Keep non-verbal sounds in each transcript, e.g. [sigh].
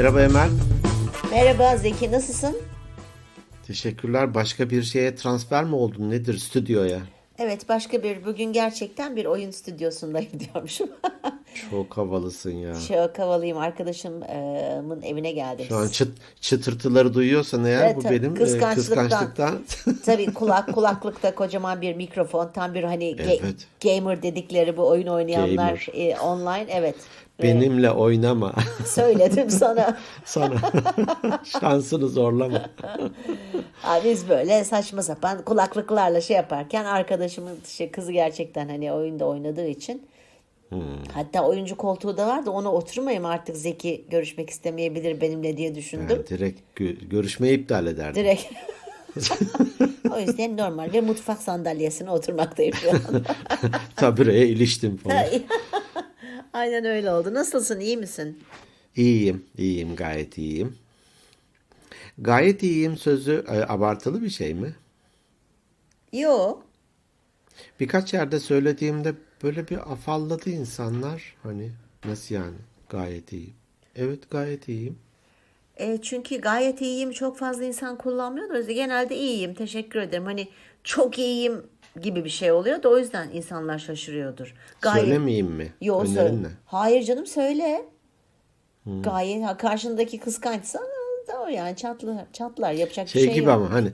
Merhaba Emel. Merhaba Zeki nasılsın? Teşekkürler. Başka bir şeye transfer mi oldun? Nedir stüdyoya? Evet başka bir bugün gerçekten bir oyun stüdyosundayım [laughs] diyormuşum. Çok havalısın ya. Çok havalıyım arkadaşımın evine geldim. Şu an çıt, çıtırtıları duyuyorsan eğer Evet, bu benim e, Kıskançlıktan. kıskançlıktan. [laughs] Tabii [laughs] kulak kulaklıkta kocaman bir mikrofon tam bir hani Evet. gamer dedikleri bu oyun oynayanlar e, online evet. Ve Benimle oynama. [laughs] Söyledim sana. [laughs] Sana [laughs] şansını zorlama. Abi biz böyle saçma sapan kulaklıklarla şey yaparken arkadaşımın şey, kızı gerçekten hani oyunda oynadığı için Hmm. hatta oyuncu koltuğu da vardı ona oturmayayım artık Zeki görüşmek istemeyebilir benimle diye düşündüm. Yani direkt gö- görüşmeyi iptal ederdim. Direkt. o yüzden normal bir mutfak sandalyesine oturmaktayım şu an. Tabireye iliştim falan. Aynen öyle oldu. Nasılsın? iyi misin? İyiyim, iyiyim, gayet iyiyim. Gayet iyiyim sözü e, abartılı bir şey mi? Yo. Birkaç yerde söylediğimde böyle bir afalladı insanlar. Hani nasıl yani? Gayet iyiyim. Evet gayet iyiyim. E, çünkü gayet iyiyim. Çok fazla insan kullanmıyor da o yüzden genelde iyiyim. Teşekkür ederim. Hani çok iyiyim gibi bir şey oluyor da o yüzden insanlar şaşırıyordur. Gayet... Söylemeyeyim mi? Yo, Önerin söyle. Hayır canım söyle. Gayet ha, karşındaki kıskançsa da o yani çatlar, çatlar yapacak Şey, bir şey gibi yok. ama hani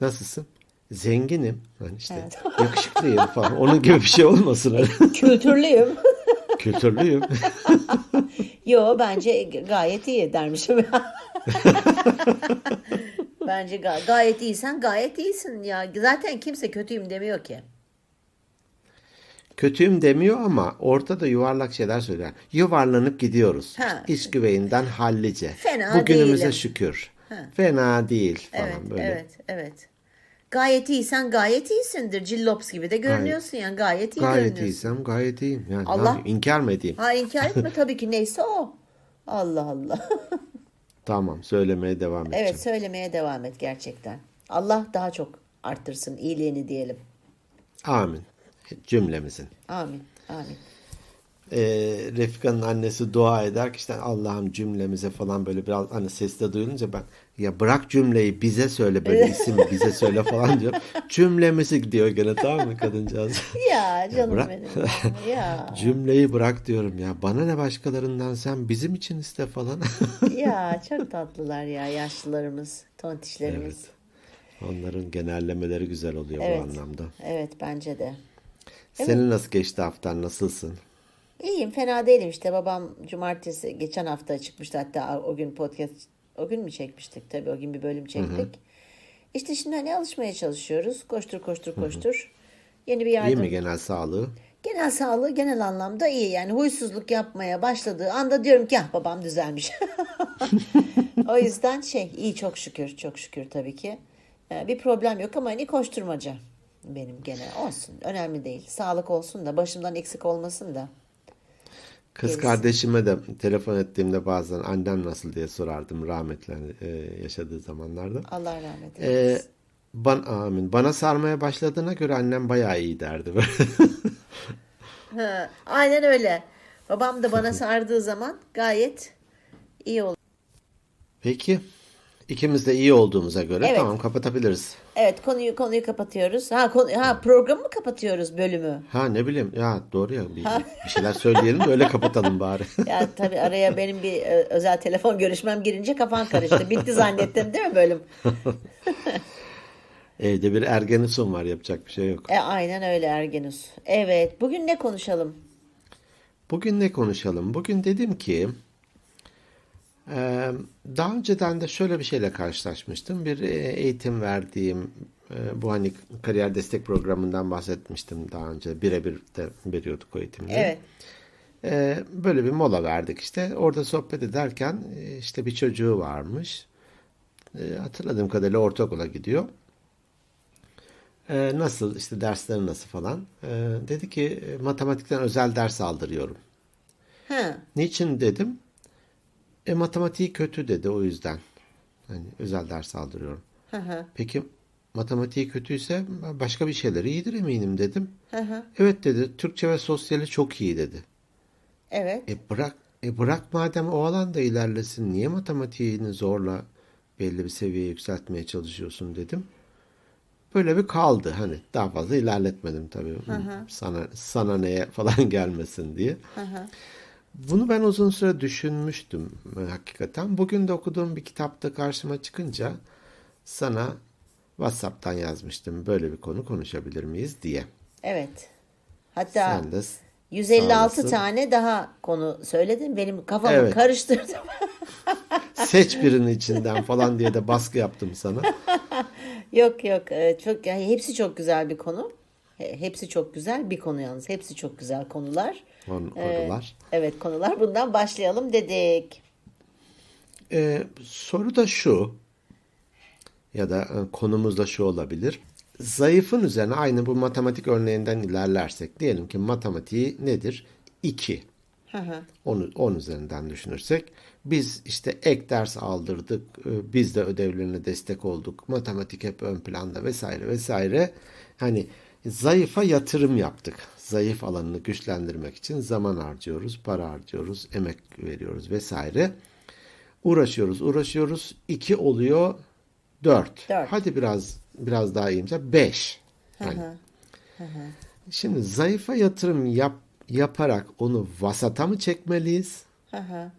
nasılsın? Zenginim. Hani işte Evet. [laughs] yakışıklıyım falan. Onun gibi bir şey olmasın. Hani. Kültürlüyüm. [laughs] Kültürlüyüm. Yo bence gayet iyi dermişim. [laughs] bence ga- gayet iyisen gayet iyisin ya. Zaten kimse kötüyüm demiyor ki. Kötüyüm demiyor ama ortada yuvarlak şeyler söyler. Yuvarlanıp gidiyoruz. Ha. İş güveyinden hallice. Fena Bugünümüze değilim. şükür. Fena değil falan Evet, böyle. evet, evet. Gayet iyisen gayet iyisindir. Cillops gibi de görünüyorsun yani. Gayet iyi Gayet görünüyorsun. iyiysem gayet iyiyim. Yani Allah- ne yapayım, inkar mı edeyim? Ha inkar etme [laughs] tabii ki neyse o. Allah Allah. [laughs] Tamam söylemeye devam edeceğim. evet söylemeye devam et gerçekten. Allah daha çok arttırsın iyiliğini diyelim. Amin. Cümlemizin. Amin. Amin. Ee, Refika'nın annesi dua eder ki işte Allah'ım cümlemize falan böyle biraz hani sesle duyulunca ben ya bırak cümleyi bize söyle böyle [laughs] isim bize söyle falan diyor. Cümlemizi diyor gene tamam mı kadıncağız? [laughs] Ya canım bırak. benim. ya. [laughs] Ya. Cümleyi bırak diyorum ya. Bana ne başkalarından sen bizim için iste falan. ya çok tatlılar ya yaşlılarımız, tontişlerimiz. Onların genellemeleri güzel oluyor Evet. bu anlamda. Evet bence de. Senin nasıl geçti haftan? Nasılsın? İyiyim fena değilim işte babam cumartesi geçen hafta çıkmıştı hatta o gün podcast o gün mü çekmiştik tabii o gün bir bölüm çektik. İşte şimdi hani alışmaya çalışıyoruz koştur koştur koştur. Yeni bir İyi yardım. mi genel sağlığı? Genel sağlığı genel anlamda iyi yani huysuzluk yapmaya başladığı anda diyorum ki ah babam düzelmiş. [laughs] o yüzden şey iyi çok şükür çok şükür tabii ki. Ee, Bir problem yok ama hani koşturmaca benim gene olsun önemli değil. Sağlık olsun da başımdan eksik olmasın da. Kız Gerisi. kardeşime de telefon ettiğimde bazen annem nasıl diye sorardım rahmetli hani, e, yaşadığı zamanlarda. Allah rahmet E, eylesin. ban, amin. Bana sarmaya başladığına göre annem bayağı iyi derdi. [laughs] Ha, aynen öyle. Babam da bana sardığı zaman gayet iyi oldu. Peki. İkimiz de iyi olduğumuza göre Evet. tamam kapatabiliriz. Evet konuyu konuyu kapatıyoruz. Ha konu ha programı mı kapatıyoruz bölümü? Ha ne bileyim ya doğru ya bir, bir şeyler söyleyelim de öyle kapatalım bari. [laughs] Ya tabii araya benim bir e, özel telefon görüşmem girince kafan karıştı. Bitti zannettin değil mi bölüm? [laughs] Evde bir ergenison var yapacak bir şey yok. E, aynen öyle Ergenus. Evet bugün ne konuşalım? Bugün ne konuşalım? Bugün dedim ki daha önceden de şöyle bir şeyle karşılaşmıştım. Bir e, eğitim verdiğim e, bu hani kariyer destek programından bahsetmiştim daha önce. Birebir de veriyorduk o eğitimleri. Evet. E, böyle bir mola verdik işte. Orada sohbet ederken e, işte bir çocuğu varmış. Hatırladığım kadarıyla ortaokula gidiyor. Nasıl işte dersleri nasıl falan. Dedi ki matematikten özel ders aldırıyorum. Ha, Niçin dedim? E matematiği kötü dedi o yüzden. Hani özel ders aldırıyorum. hı hı, Peki matematiği kötüyse başka bir şeyleri iyidir eminim dedim. hı hı. Evet dedi. Türkçe ve sosyali çok iyi dedi. Evet. E bırak E bırak madem o alanda ilerlesin niye matematiğini zorla belli bir seviyeye yükseltmeye çalışıyorsun dedim. Böyle bir kaldı hani daha fazla ilerletmedim tabii. Sana sana neye falan [laughs] gelmesin diye. Bunu ben uzun süre düşünmüştüm e, hakikaten. Bugün de okuduğum bir kitapta karşıma çıkınca sana WhatsApp'tan yazmıştım. Böyle bir konu konuşabilir miyiz diye. Evet. Hatta Sen de s- 156 sağ olasın. tane daha konu söyledin. Benim kafamı Evet. karıştırdım. [laughs] seç birini içinden falan diye de baskı yaptım sana. [laughs] Yok yok e, çok yani hepsi çok güzel bir konu. He- Hepsi çok güzel bir konu yalnız. Hepsi çok güzel konular. Kon- Ee, Konular. Evet konular. Bundan başlayalım dedik. Ee, soru da şu ya da e, konumuz da şu olabilir. Zayıfın üzerine aynı bu matematik örneğinden ilerlersek diyelim ki matematiği nedir? 2. Hı hı. Onu 10 üzerinden düşünürsek biz işte ek ders aldırdık. e, Biz de ödevlerine destek olduk. Matematik hep ön planda vesaire vesaire. Hani zayıfa yatırım yaptık. Zayıf alanını güçlendirmek için zaman harcıyoruz, para harcıyoruz, emek veriyoruz vesaire. Uğraşıyoruz, uğraşıyoruz. 2 oluyor 4. Dört. Hadi biraz biraz daha iyimse 5. Yani Şimdi zayıfa yatırım yap, yaparak onu vasata mı çekmeliyiz? Hı hı.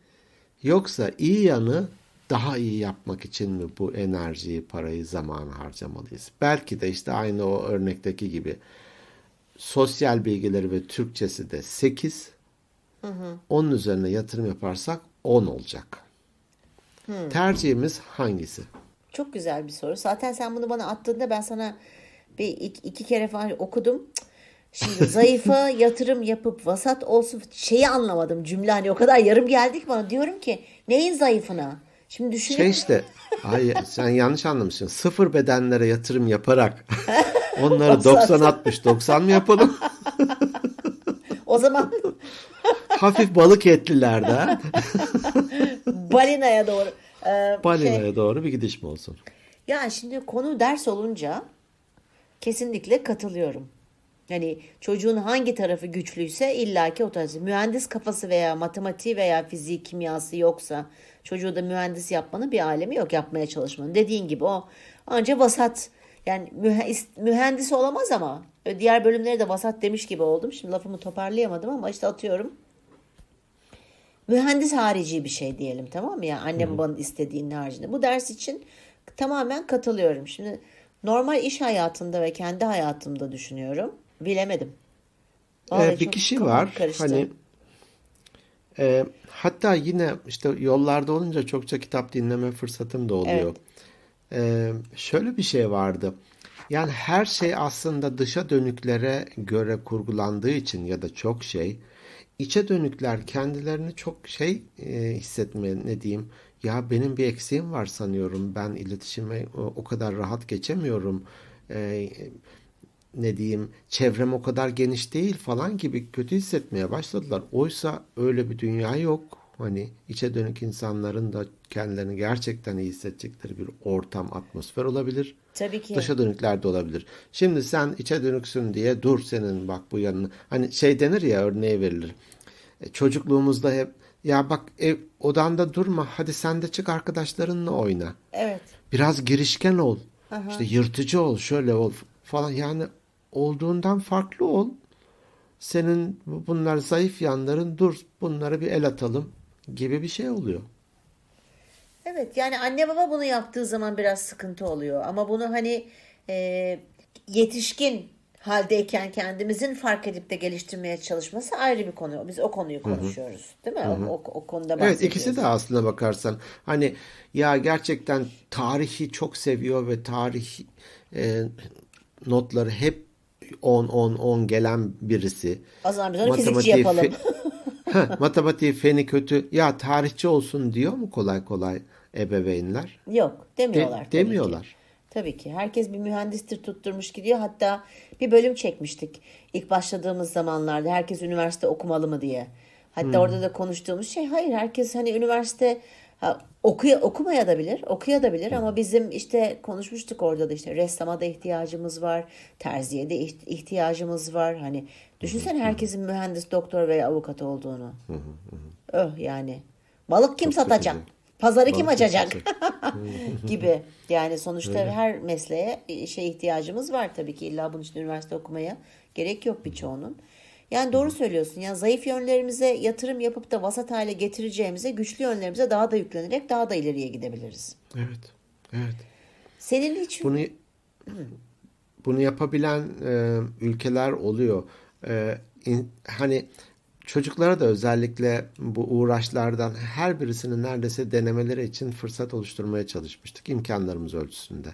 Yoksa iyi yanı daha iyi yapmak için mi bu enerjiyi, parayı, zamanı harcamalıyız? Belki de işte aynı o örnekteki gibi sosyal bilgileri ve Türkçesi de 8. Onun üzerine yatırım yaparsak 10 olacak. Tercihimiz hangisi? Çok güzel bir soru. Zaten sen bunu bana attığında ben sana bir iki, iki kere falan okudum. Şimdi [laughs] zayıfa yatırım yapıp vasat olsun şeyi anlamadım cümle hani o kadar yarım geldi ki bana diyorum ki neyin zayıfına? Şimdi Şey düşünün. işte, hayır sen yanlış anlamışsın. Sıfır bedenlere yatırım yaparak [laughs] onları 90-60, 90 mı yapalım? [laughs] O zaman Hafif balık etlilerde [laughs] balinaya doğru. Ee, şey, balinaya doğru bir gidiş mi olsun? Ya şimdi konu ders olunca kesinlikle katılıyorum. Yani çocuğun hangi tarafı güçlüyse illaki o tarz. Mühendis kafası veya matematiği veya fizik, kimyası yoksa çocuğu da mühendis yapmanın bir alemi yok yapmaya çalışmanın. Dediğin gibi o anca vasat yani mühe- mühendis olamaz ama diğer bölümleri de vasat demiş gibi oldum. Şimdi lafımı toparlayamadım ama işte atıyorum. Mühendis harici bir şey diyelim tamam mı? Yani annem babanın istediğinin haricinde. Bu ders için tamamen katılıyorum. Şimdi normal iş hayatında ve kendi hayatımda düşünüyorum. Bilemedim. Vallahi Ee, bir kişi var karıştı. hani e, hatta yine işte yollarda olunca çokça kitap dinleme fırsatım da oluyor. Ee, şöyle bir şey vardı. Yani her şey aslında dışa dönüklere göre kurgulandığı için ya da çok şey içe dönükler kendilerini çok şey e, hissetme ne diyeyim ya benim bir eksiğim var sanıyorum ben iletişime o, o kadar rahat geçemiyorum Ee, ne diyeyim çevrem o kadar geniş değil falan gibi kötü hissetmeye başladılar. Oysa öyle bir dünya yok. Hani içe dönük insanların da kendilerini gerçekten iyi hissedecekleri bir ortam, atmosfer olabilir. Tabii ki. Dışa dönükler de olabilir. Şimdi sen içe dönüksün diye dur senin bak bu yanını. Hani şey denir ya örneği verilir. E, Çocukluğumuzda hep ya bak ev odanda durma hadi sen de çık arkadaşlarınla oyna. Evet. Biraz girişken ol. İşte yırtıcı ol, şöyle ol falan. Yani olduğundan farklı ol. Senin bu- bunlar zayıf yanların dur bunlara bir el atalım gibi bir şey oluyor. Evet yani anne baba bunu yaptığı zaman biraz sıkıntı oluyor. Ama bunu hani e, yetişkin haldeyken kendimizin fark edip de geliştirmeye çalışması ayrı bir konu. Biz o konuyu konuşuyoruz. Değil mi? O, o, o konuda Evet ikisi de aslına bakarsan hani ya gerçekten tarihi çok seviyor ve tarih e, notları hep 10 10 10 gelen birisi. O zaman biz onu fizikçi yapalım. [laughs] Heh, matematiği feni kötü. Ya tarihçi olsun diyor mu kolay kolay ebeveynler? Yok demiyorlar. De- tabii ki. demiyorlar. Tabii ki. Herkes bir mühendistir tutturmuş gidiyor. Hatta bir bölüm çekmiştik. İlk başladığımız zamanlarda herkes üniversite okumalı mı diye. Hatta Hmm. orada da konuştuğumuz şey hayır herkes hani üniversite ha, okuya, okumaya da bilir, okuya da bilir ama bizim işte konuşmuştuk orada da işte ressama da ihtiyacımız var, terziye de iht- ihtiyacımız var. Hani düşünsene herkesin mühendis, doktor veya avukat olduğunu. Öh yani. Balık kim Çok satacak? kötü. Pazarı kim Balık kim açacak? [laughs] gibi. Yani sonuçta her mesleğe işe ihtiyacımız var tabii ki. İlla bunun için üniversite okumaya gerek yok birçoğunun. Yani doğru söylüyorsun. Yani zayıf yönlerimize yatırım yapıp da vasat hale getireceğimize güçlü yönlerimize daha da yüklenerek daha da ileriye gidebiliriz. Evet. Evet. Senin hiç Bunu bunu yapabilen e, ülkeler oluyor. E, in- hani çocuklara da özellikle bu uğraşlardan her birisinin neredeyse denemeleri için fırsat oluşturmaya çalışmıştık imkanlarımız ölçüsünde.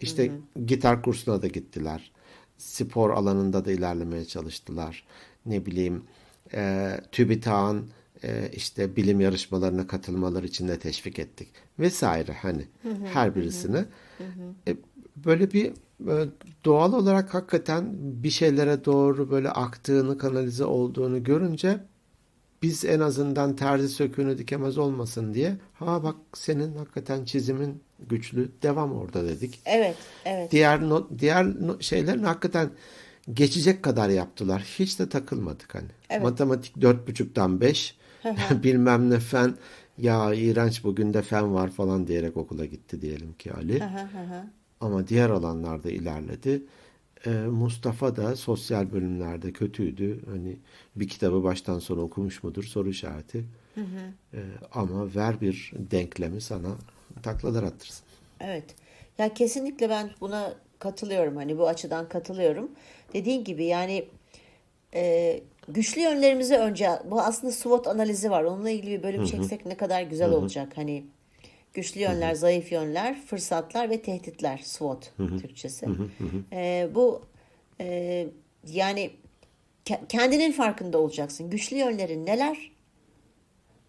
İşte gitar kursuna da gittiler. Spor alanında da ilerlemeye çalıştılar. Ne bileyim e, TÜBİTAK'ın e, işte bilim yarışmalarına katılmaları için de teşvik ettik vesaire hani her birisini. E, böyle bir doğal olarak hakikaten bir şeylere doğru böyle aktığını, kanalize olduğunu görünce biz en azından terzi söküğünü dikemez olmasın diye ha bak senin hakikaten çizimin güçlü devam orada dedik. evet evet Diğer no- diğer no- şeylerin hakikaten geçecek kadar yaptılar. Hiç de takılmadık hani. Evet. Matematik dört buçuktan beş [laughs] bilmem ne fen ya iğrenç bugün de fen var falan diyerek okula gitti diyelim ki Ali. Ama diğer alanlarda ilerledi. Ee, Mustafa da sosyal bölümlerde kötüydü. Hani bir kitabı baştan sona okumuş mudur soru işareti. Ee, ama ver bir denklemi sana taklalar attırsın. Evet. Ya kesinlikle ben buna katılıyorum. Hani bu açıdan katılıyorum. Dediğin gibi yani e, güçlü yönlerimizi önce bu aslında SWOT analizi var. Onunla ilgili bir bölüm çeksek ne kadar güzel olacak. Hani güçlü yönler, zayıf yönler, fırsatlar ve tehditler SWOT Türkçesi. E, bu e, yani ke- kendinin farkında olacaksın. Güçlü yönlerin neler?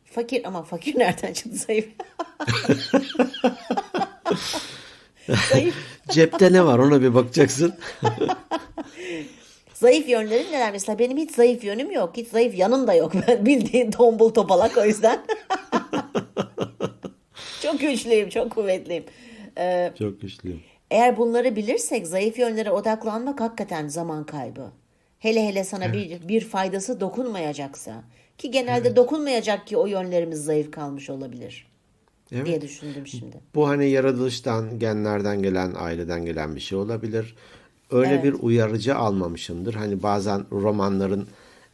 Fakir ama fakir nereden çıktı zayıf? zayıf [laughs] Cepte ne var ona bir bakacaksın. [laughs] Zayıf yönlerin neler? Mesela benim hiç zayıf yönüm yok. Hiç zayıf yanım da yok. Ben bildiğin tombul topalak o yüzden. [laughs] çok güçlüyüm, çok kuvvetliyim. Ee, Çok güçlüyüm. eğer bunları bilirsek zayıf yönlere odaklanmak hakikaten zaman kaybı. Hele hele sana bir, bir faydası dokunmayacaksa. Ki genelde dokunmayacak ki o yönlerimiz zayıf kalmış olabilir Evet. diye düşündüm şimdi. Bu hani yaratılıştan, genlerden gelen, aileden gelen bir şey olabilir. Öyle Evet. bir uyarıcı almamışımdır. Hani bazen romanların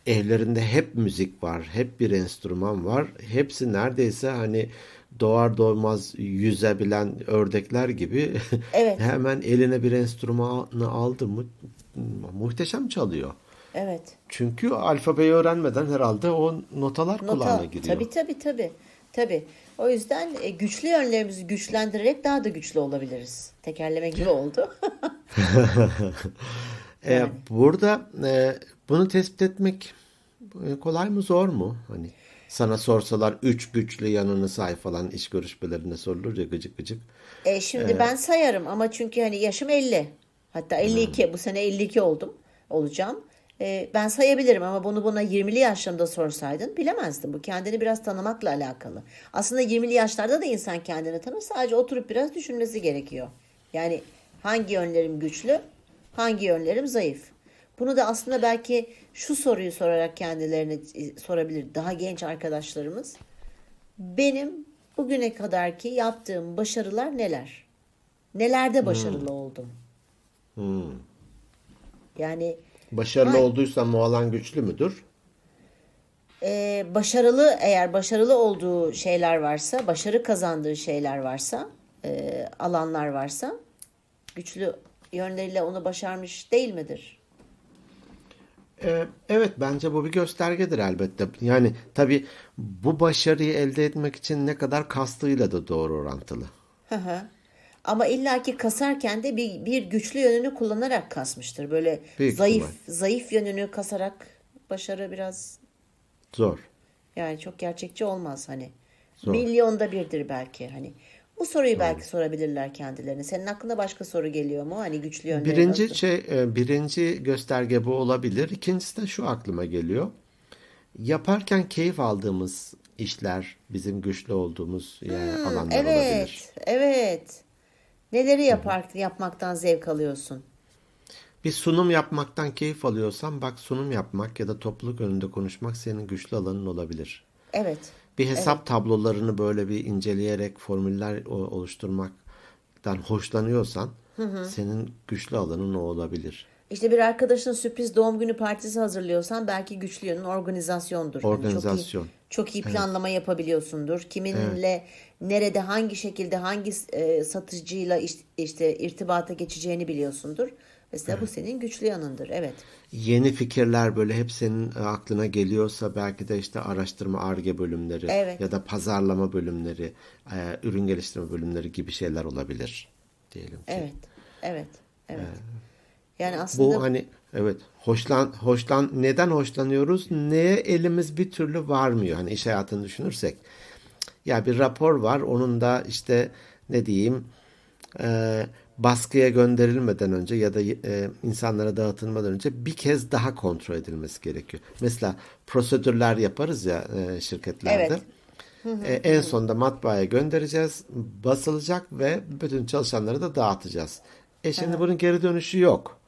evlerinde hep müzik var, hep bir enstrüman var. Hepsi neredeyse hani doğar doğmaz yüzebilen ördekler gibi [laughs] Evet. hemen eline bir enstrümanı aldı mı muhteşem çalıyor. Evet. Çünkü alfabeyi öğrenmeden herhalde o notalar kulağına Nota, giriyor. tabii tabii tabii. Tabii. O yüzden e, güçlü yönlerimizi güçlendirerek daha da güçlü olabiliriz. Tekerleme gibi oldu. [laughs] [laughs] E, burada e, bunu tespit etmek e, kolay mı zor mu? Hani sana sorsalar üç güçlü yanını say falan iş görüşmelerinde sorulur ya gıcık gıcık. E, şimdi ben sayarım ama çünkü hani yaşım 50. Hatta 52. Bu sene 52 oldum. Olacağım. E, ben sayabilirim ama bunu buna 20'li yaşlarımda sorsaydın bilemezdim. Bu kendini biraz tanımakla alakalı. Aslında 20'li yaşlarda da insan kendini tanır. Sadece oturup biraz düşünmesi gerekiyor. Yani hangi yönlerim güçlü, hangi yönlerim zayıf. Bunu da aslında belki şu soruyu sorarak kendilerine e, sorabilir daha genç arkadaşlarımız. Benim bugüne kadarki yaptığım başarılar neler? Nelerde başarılı oldum? Yani Başarılı Ay. olduysam o alan güçlü müdür? e, başarılı eğer başarılı olduğu şeyler varsa, başarı kazandığı şeyler varsa, e, alanlar varsa güçlü yönleriyle onu başarmış değil midir? E, evet bence bu bir göstergedir elbette. Yani tabii bu başarıyı elde etmek için ne kadar kastığıyla da doğru orantılı. Hı hı. Ama illaki kasarken de bir, bir güçlü yönünü kullanarak kasmıştır. Böyle Büyük zayıf ihtimal. zayıf yönünü kasarak başarı biraz Zor. yani çok gerçekçi olmaz hani. Zor. Milyonda birdir belki hani. Bu soruyu belki sorabilirler kendilerine. Senin aklına başka soru geliyor mu? Hani güçlü yönleri Birinci nasıl? şey, e, birinci gösterge bu olabilir. İkincisi de şu aklıma geliyor. Yaparken keyif aldığımız işler bizim güçlü olduğumuz yani alanlar olabilir. Hmm, Evet, evet. Neleri yapar, yapmaktan zevk alıyorsun? Bir sunum yapmaktan keyif alıyorsan bak sunum yapmak ya da topluluk önünde konuşmak senin güçlü alanın olabilir. Evet. Bir hesap tablolarını böyle bir inceleyerek formüller oluşturmaktan hoşlanıyorsan senin güçlü alanın o olabilir. İşte bir arkadaşına sürpriz doğum günü partisi hazırlıyorsan belki güçlü yönün organizasyondur. Yani Organizasyon. çok iyi, çok iyi planlama yapabiliyorsundur. Kiminle, nerede, hangi şekilde, hangi e, satıcıyla iş- işte irtibata geçeceğini biliyorsundur. Mesela bu senin güçlü yanındır. Evet. Yeni fikirler böyle hep senin e, aklına geliyorsa belki de işte araştırma ARGE bölümleri Evet. ya da pazarlama bölümleri, e, ürün geliştirme bölümleri gibi şeyler olabilir diyelim ki. Evet. Evet. Evet. Yani aslında Bu hani evet hoşlan hoşlan neden hoşlanıyoruz? Neye elimiz bir türlü varmıyor. Hani iş hayatını düşünürsek. Ya bir rapor var. Onun da işte ne diyeyim e, baskıya gönderilmeden önce ya da e, insanlara dağıtılmadan önce bir kez daha kontrol edilmesi gerekiyor. Mesela prosedürler yaparız ya e, şirketlerde. E, en sonunda matbaaya göndereceğiz, basılacak ve bütün çalışanlara da dağıtacağız. E şimdi bunun geri dönüşü yok.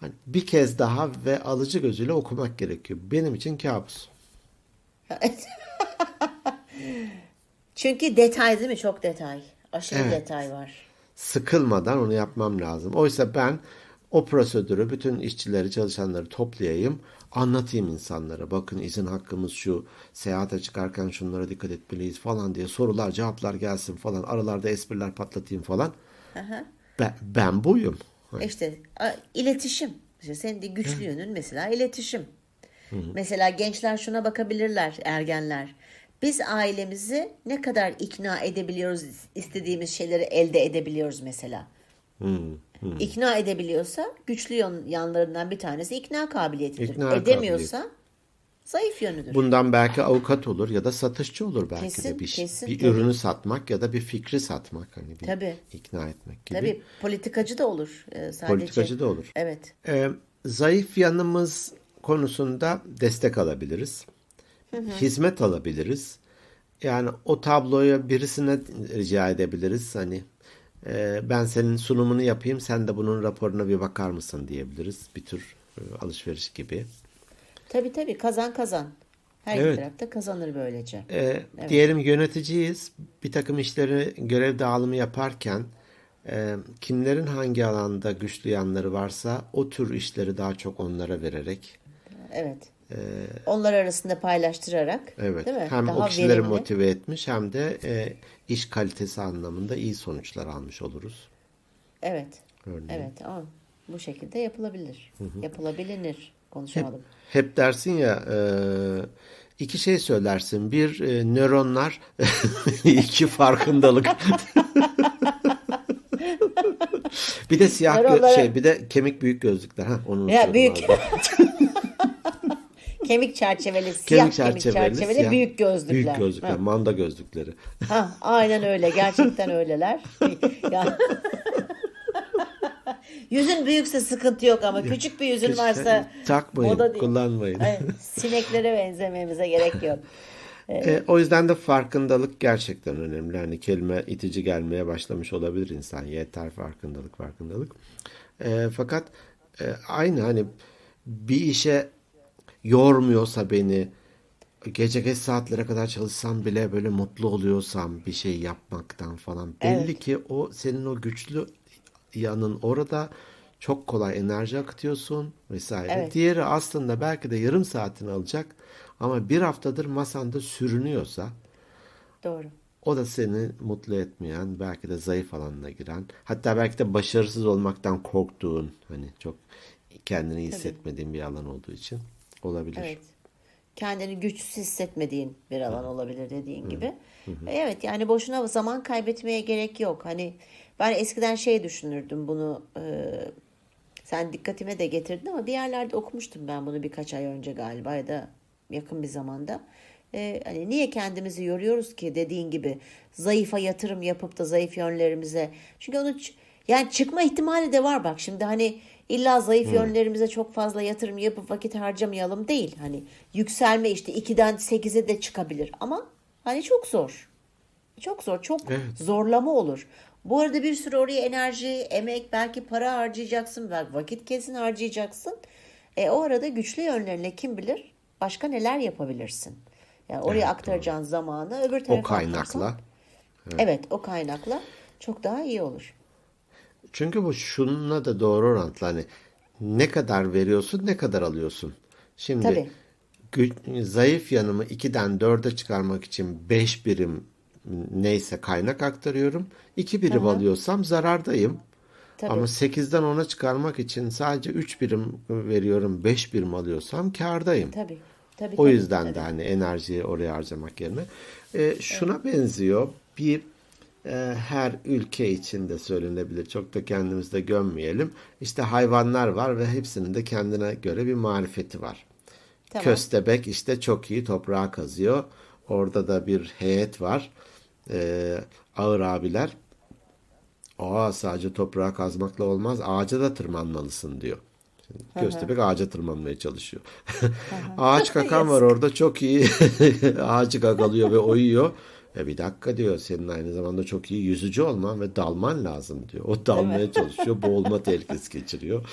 Hani bir kez daha ve alıcı gözüyle okumak gerekiyor. Benim için kabus. [laughs] çünkü detay değil mi? Çok detay. Aşırı Evet. detay var. Sıkılmadan onu yapmam lazım. Oysa ben o prosedürü bütün işçileri, çalışanları toplayayım, anlatayım insanlara. Bakın izin hakkımız şu, seyahate çıkarken şunlara dikkat etmeliyiz falan diye sorular, cevaplar gelsin falan. Aralarda espriler patlatayım falan. Ben, ben buyum. İşte iletişim. İşte senin de güçlü yönün mesela iletişim. Mesela gençler şuna bakabilirler, ergenler. Biz ailemizi ne kadar ikna edebiliyoruz, istediğimiz şeyleri elde edebiliyoruz mesela. İkna edebiliyorsa güçlü yan- yanlarından bir tanesi ikna kabiliyetidir. İkna Edemiyorsa zayıf yönüdür. Bundan belki avukat olur ya da satışçı olur belki Kesin, de bir, kesin, bir tabii. ürünü satmak ya da bir fikri satmak hani bir Tabii. ikna etmek gibi. Tabii politikacı da olur e, sadece. Politikacı da olur. Evet. Ee, zayıf yanımız konusunda destek alabiliriz. Hizmet alabiliriz. Yani o tabloyu birisine rica edebiliriz. Hani e, ben senin sunumunu yapayım, sen de bunun raporuna bir bakar mısın diyebiliriz. Bir tür e, alışveriş gibi. Tabii tabii kazan kazan. Her iki Evet. tarafta kazanır böylece. E, Diyelim yöneticiyiz. Bir takım işleri görev dağılımı yaparken e, kimlerin hangi alanda güçlü yanları varsa o tür işleri daha çok onlara vererek Evet. Onlar arasında paylaştırarak Evet. değil mi? Hem Daha o kişileri verimli. motive etmiş hem de e, iş kalitesi anlamında iyi sonuçlar almış oluruz. Evet. Örneğin. Evet ama bu şekilde yapılabilir. Yapılabilir. Konuşamadım. Hep dersin ya e, iki şey söylersin. Bir e, nöronlar, [laughs] iki farkındalık. [laughs] bir de siyah Nöronlara- şey, bir de kemik büyük gözlükler. Ha, onu Ya büyük. [laughs] kemik çerçeveli, siyah kemik çerçeveli, siyah- büyük gözlükler. Büyük gözlükler, Ha. manda gözlükleri. Ha, aynen öyle. Gerçekten öyleler. [laughs] Yüzün büyükse sıkıntı yok ama küçük bir yüzün varsa Takmayın, moda değil. kullanmayın. Ay, sineklere benzememize gerek yok. [laughs] E, o yüzden de farkındalık gerçekten önemli. Hani kelime itici gelmeye başlamış olabilir insan. Yeter farkındalık, farkındalık. E, fakat e, aynı hani bir işe yormuyorsa beni, gece geç saatlere kadar çalışsam bile böyle mutlu oluyorsam bir şey yapmaktan falan belli Evet. ki o senin o güçlü yanın orada çok kolay enerji akıtıyorsun vesaire. Evet. Diğeri aslında belki de yarım saatini alacak ama bir haftadır masanda sürünüyorsa Doğru. o da seni mutlu etmeyen, belki de zayıf alanına giren, hatta belki de başarısız olmaktan korktuğun, hani çok kendini hissetmediğin bir alan olduğu için olabilir. Evet. Kendini güçsüz hissetmediğin bir alan olabilir dediğin gibi. Evet yani boşuna zaman kaybetmeye gerek yok. Hani ben eskiden şey düşünürdüm bunu e, sen dikkatime de getirdin ama bir yerlerde okumuştum ben bunu birkaç ay önce galiba ya da yakın bir zamanda. E, hani niye kendimizi yoruyoruz ki dediğin gibi zayıfa yatırım yapıp da zayıf yönlerimize. Çünkü onu yani çıkma ihtimali de var bak şimdi hani illa zayıf yönlerimize çok fazla yatırım yapıp vakit harcamayalım değil. Hani yükselme işte 2'den 8'e de çıkabilir ama hani çok zor. Çok zor, çok Evet. zorlama olur. Bu arada bir sürü oraya enerji, emek, belki para harcayacaksın, belki vakit kesin harcayacaksın. E o arada güçlü yönlerine kim bilir başka neler yapabilirsin. Yani oraya aktaracağın zamanı öbür tarafa O kaynakla. aktarsan- Evet, o kaynakla çok daha iyi olur. Çünkü bu şununla da doğru orantılı. Hani ne kadar veriyorsun, ne kadar alıyorsun. Şimdi Tabii. gü- zayıf yanımı 2'den 4'e çıkarmak için 5 birim neyse kaynak aktarıyorum. 2 birim alıyorsam zarardayım. Tabii. Ama 8'den 10'a çıkarmak için sadece 3 birim veriyorum, 5 birim alıyorsam kârdayım. Tabii. Tabii. O tabii, yüzden tabii. de hani enerjiyi oraya harcamak yerine. E, şuna benziyor. Bir her ülke için de söylenebilir. Çok da kendimizde gömmeyelim. İşte hayvanlar var ve hepsinin de kendine göre bir marifeti var. Tamam. Köstebek işte çok iyi toprağa kazıyor. Orada da bir heyet var. E, ağır abiler. Aa sadece toprağa kazmakla olmaz. Ağaca da tırmanmalısın diyor. Şimdi Köstebek ağaca tırmanmaya çalışıyor. [laughs] Ağaç kakan var orada çok iyi [laughs] ağacı gagalıyor ve oyuyor. E bir dakika diyor senin aynı zamanda çok iyi yüzücü olman ve dalman lazım diyor. O dalmaya çalışıyor. Boğulma [laughs] tehlikesi geçiriyor.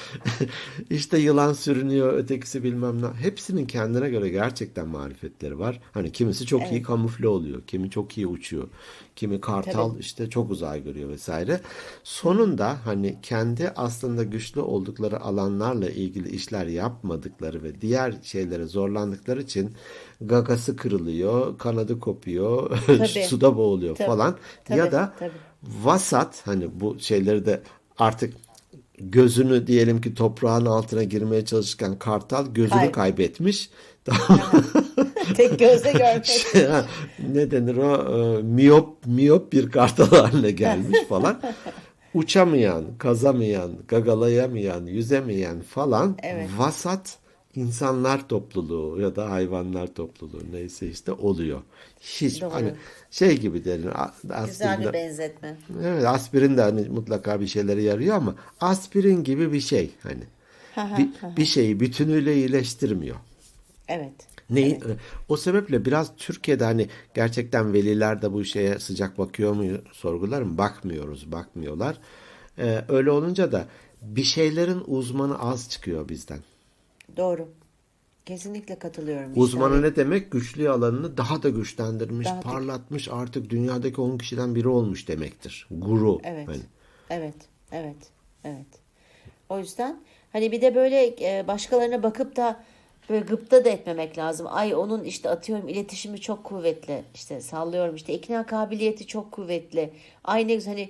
[laughs] işte yılan sürünüyor ötekisi bilmem ne. Hepsinin kendine göre gerçekten marifetleri var. Hani kimisi çok iyi kamufle oluyor. Kimi çok iyi uçuyor. Kimi kartal Tabii. işte çok uzay görüyor vesaire. Sonunda hani kendi aslında güçlü oldukları alanlarla ilgili işler yapmadıkları ve diğer şeylere zorlandıkları için gagası kırılıyor, kanadı kopuyor, [laughs] suda boğuluyor Tabii. falan. Tabii, Ya da tabii. vasat hani bu şeyleri de artık gözünü diyelim ki toprağın altına girmeye çalışırken kartal gözünü Kay- kaybetmiş. [laughs] Tek gözle görmek. Şey, ne denir o e, miyop miyop bir kartal [laughs] haline gelmiş falan. Uçamayan, kazamayan, gagalayamayan, yüzemeyen falan Evet. vasat insanlar topluluğu ya da hayvanlar topluluğu neyse işte oluyor. Hiç Doğru. hani şey gibi derin a- Güzel bir benzetme. evet aspirin de hani mutlaka bir şeylere yarıyor ama aspirin gibi bir şey hani bir, bir şeyi bütünüyle iyileştirmiyor. Evet. Neyi, O sebeple biraz Türkiye'de hani gerçekten veliler de bu şeye sıcak bakıyor mu sorgularım. Bakmıyoruz, bakmıyorlar. Ee, öyle olunca da bir şeylerin uzmanı az çıkıyor bizden. Doğru. Kesinlikle katılıyorum. işte. Uzmanı ne demek? Güçlü alanını daha da güçlendirmiş, Daha da- parlatmış, artık dünyadaki 10 kişiden biri olmuş demektir. Guru. Evet. Hani. Evet. Evet. Evet. O yüzden hani bir de böyle e, başkalarına bakıp da böyle gıpta da etmemek lazım. Ay onun işte atıyorum iletişimi çok kuvvetli. İşte sallıyorum işte ikna kabiliyeti çok kuvvetli. Ay ne güzel hani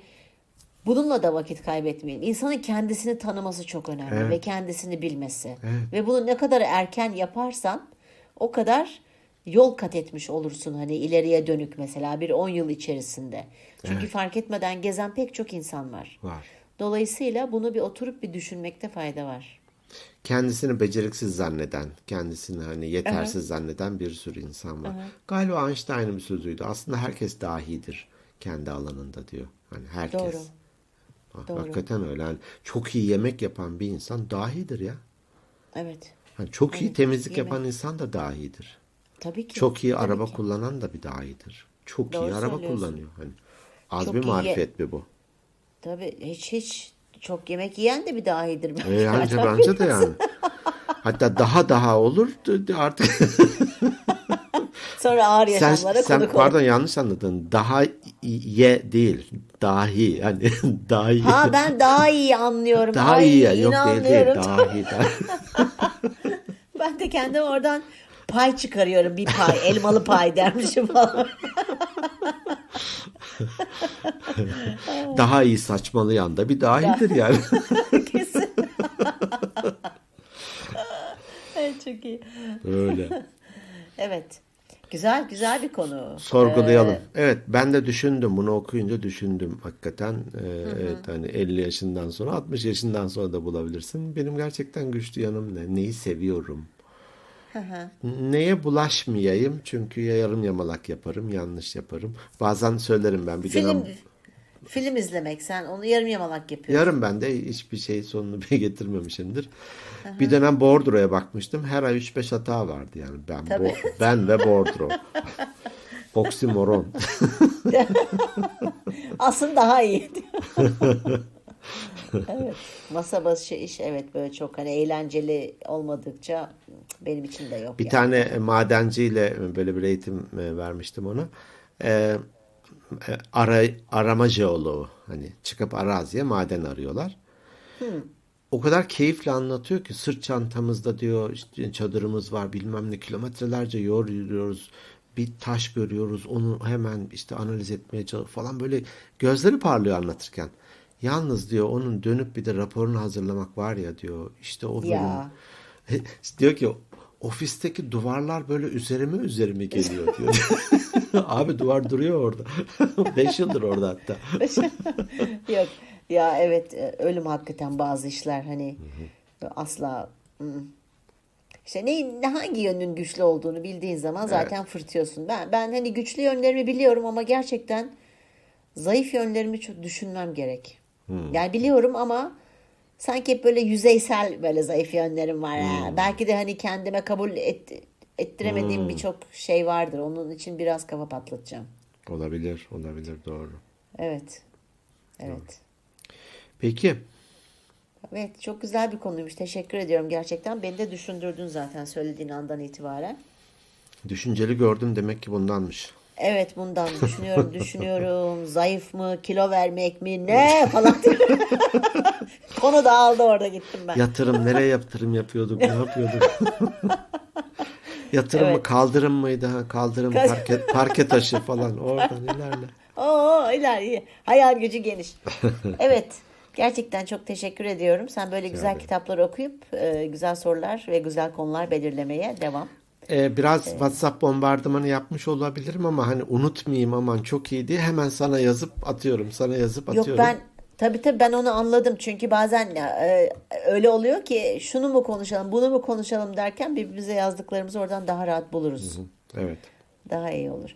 bununla da vakit kaybetmeyelim. İnsanın kendisini tanıması çok önemli Evet. ve kendisini bilmesi. Ve bunu ne kadar erken yaparsan o kadar yol kat etmiş olursun hani ileriye dönük mesela bir 10 yıl içerisinde. Çünkü fark etmeden gezen pek çok insan var. Var. Dolayısıyla bunu bir oturup bir düşünmekte fayda var. kendisini beceriksiz zanneden, kendisini hani yetersiz zanneden bir sürü insan var. Galiba Einstein'ın bir sözüydü. Aslında herkes dahidir kendi alanında diyor. Hani herkes. Doğru. Ha, Doğru. Hakikaten öyle. Yani çok iyi yemek yapan bir insan dahidir ya. Evet. Hani çok iyi Evet, temizlik yemek. yapan insan da dahidir. Tabii ki. Çok iyi Tabii araba ki. kullanan da bir dahidir. Çok Doğru iyi araba kullanıyor. Hani az Çok bir iyi- marifet mi bu? Tabii hiç hiç çok yemek yiyen de bir dahidir. E, bence. [laughs] bence, bence de yani. Hatta daha daha olur artık. [laughs] Sonra ağır Sen, yaşamlara sen konuk pardon olur. yanlış anladın. Daha ye değil. Dahi. Hani [laughs] dahi. Ha ben daha iyi anlıyorum. daha Ay, iyi ya. Yok değil değil. dahi. [laughs] [laughs] Ben de kendim oradan pay çıkarıyorum. Bir pay. Elmalı pay dermişim falan. daha iyi saçmalayan da bir dahidir yani. Kesin. evet, çok iyi. Öyle. Evet. Güzel güzel bir konu. Sorgulayalım. Ee, Evet ben de düşündüm. Bunu okuyunca düşündüm. Hakikaten e, evet hani 50 yaşından sonra 60 yaşından sonra da bulabilirsin. Benim gerçekten güçlü yanım ne? Neyi seviyorum? Neye bulaşmayayım? Çünkü ya yarım yamalak yaparım, yanlış yaparım. Bazen söylerim ben bir film dönem film izlemek sen onu yarım yamalak yapıyorsun. Yarın ben de hiçbir şey sonunu [laughs] bir getirmemişimdir. Bir dönem bordroya bakmıştım. Her ay 3-5 hata vardı yani. Ben Tabii. bo- ben ve bordro. [laughs] Oksimoron. [laughs] Aslında daha iyi. [laughs] Evet. Masa başı iş evet böyle çok hani eğlenceli olmadıkça benim için de yok Bir yani. tane madenciyle böyle bir eğitim e, vermiştim ona. E, e, ara, arama jeoloğu. Hani çıkıp araziye maden arıyorlar. O kadar keyifle anlatıyor ki sırt çantamızda diyor işte çadırımız var bilmem ne kilometrelerce yol yürüyoruz. Bir taş görüyoruz onu hemen işte analiz etmeye çalışıyor falan böyle gözleri parlıyor anlatırken. Yalnız diyor onun dönüp bir de raporunu hazırlamak var ya diyor işte o bölüm Ya. [laughs] diyor ki ofisteki duvarlar böyle üzerime üzerime geliyor diyor. [laughs] Abi duvar duruyor orada. [laughs] Beş yıldır orada hatta. Yok. Ya evet e, ölüm hakikaten bazı işler hani asla ı. işte ne, ne hangi yönün güçlü olduğunu bildiğin zaman zaten fırtıyorsun. Ben ben hani güçlü yönlerimi biliyorum ama gerçekten zayıf yönlerimi çok düşünmem gerek. Yani biliyorum ama sanki hep böyle yüzeysel böyle zayıf yönlerim var. ha. Belki de hani kendime kabul et, ettiremediğim birçok şey vardır. Onun için biraz kafa patlatacağım. Olabilir, olabilir doğru. Evet. Evet. Peki, Evet, çok güzel bir konuymuş. Teşekkür ediyorum gerçekten. Beni de düşündürdün zaten söylediğin andan itibaren. düşünceli gördüm demek ki bundanmış. Evet, bundan [laughs] düşünüyorum, düşünüyorum. Zayıf mı, kilo vermek mi, ne falan. [laughs] Konu dağıldı orada gittim ben. Yatırım, nereye yatırım yapıyorduk, ne yapıyorduk? Yatırım mı, Evet. kaldırım mıydı? Ha, kaldırım, parke, parke taşı falan. Oradan ilerle. [laughs] Oo, ileride. Hayal gücü geniş. Evet, gerçekten çok teşekkür ediyorum. Sen böyle güzel ederim. kitaplar okuyup e, güzel sorular ve güzel konular belirlemeye devam. Ee, biraz WhatsApp bombardımanı yapmış olabilirim ama hani unutmayayım aman çok iyi diye hemen sana yazıp atıyorum. Sana yazıp Yok atıyorum. ben tabii tabii ben onu anladım. Çünkü bazen e, öyle oluyor ki şunu mu konuşalım, bunu mu konuşalım derken birbirimize yazdıklarımızı oradan daha rahat buluruz. Evet. Daha iyi olur.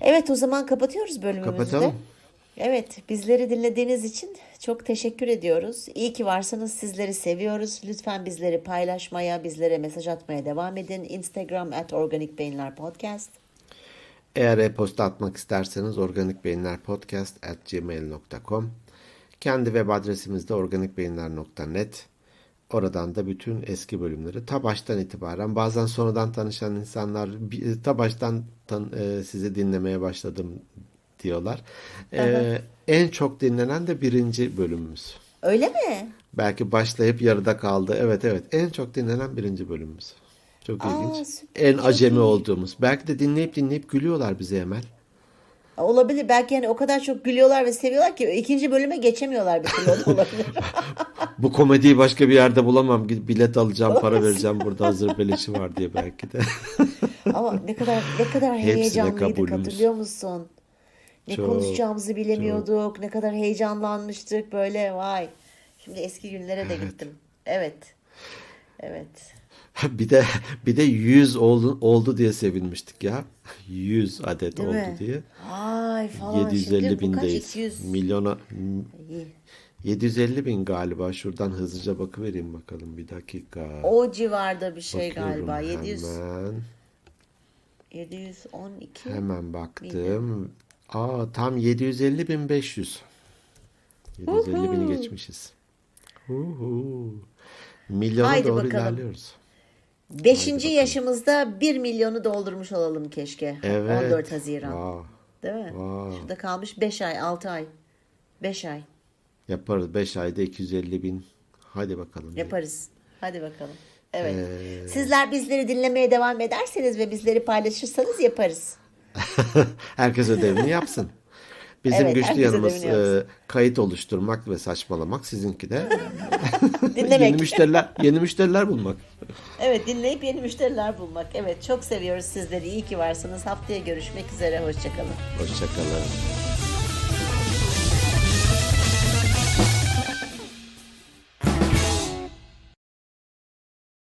Evet o zaman kapatıyoruz bölümümüzü de. Kapatalım. Evet bizleri dinlediğiniz için çok teşekkür ediyoruz. İyi ki varsınız. Sizleri seviyoruz. Lütfen bizleri paylaşmaya, bizlere mesaj atmaya devam edin. Instagram at Organik Beyinler Podcast. Eğer e-posta atmak isterseniz organikbeyinlerpodcast@gmail.com Kendi web adresimiz de organikbeyinler.net Oradan da bütün eski bölümleri ta baştan itibaren bazen sonradan tanışan insanlar ta baştan tan- e, sizi dinlemeye başladım diyorlar. E, en çok dinlenen de birinci bölümümüz. Öyle mi? Belki başlayıp yarıda kaldı. Evet evet en çok dinlenen birinci bölümümüz. Çok Aa, ilginç. süper, En acemi olduğumuz. Belki de dinleyip dinleyip gülüyorlar bize Emel. Olabilir. Belki yani o kadar çok gülüyorlar ve seviyorlar ki ikinci bölüme geçemiyorlar bir türlü. [laughs] Olabilir. Bu komediyi başka bir yerde bulamam. Bilet alacağım, para vereceğim. Burada hazır beleşi var diye belki de. Ama ne kadar ne kadar Hepsine heyecanlıydık kabulümüz. hatırlıyor musun? Ne Çok, konuşacağımızı bilemiyorduk. Ne kadar heyecanlanmıştık böyle vay. Şimdi eski günlere de gittim. Evet. Evet. [laughs] bir de bir de 100 oldu, oldu diye sevinmiştik ya. 100 adet Değil oldu mi? diye. Ay falan. 750 Şimdi bindeyiz. 200. Milyona İyi. 750 bin galiba. Şuradan hızlıca bakıvereyim bakalım bir dakika. O civarda bir şey Bakıyorum galiba. 700 Hemen, 712. hemen baktım. Aa tam 750 bin 500. 750 bini geçmişiz. Huhu. Milyona Haydi doğru bakalım. ilerliyoruz. Beşinci yaşımızda 1 milyonu doldurmuş olalım keşke. Evet. 14 Haziran. Vay. Değil mi? Vay. Şurada kalmış 5 ay, 6 ay. 5 ay. Yaparız. 5 ayda 250 bin. Hadi bakalım. Yaparız. Hadi bakalım. Evet. Ee, Sizler bizleri dinlemeye devam ederseniz ve bizleri paylaşırsanız yaparız. [laughs] Herkes ödevini yapsın. Bizim Evet, güçlü yanımız e, kayıt oluşturmak ve saçmalamak. Sizinki de [laughs] Dinlemek. yeni müşteriler yeni müşteriler bulmak. Evet dinleyip yeni müşteriler bulmak. Evet çok seviyoruz sizleri. İyi ki varsınız. Haftaya görüşmek üzere. Hoşçakalın. Hoşçakalın.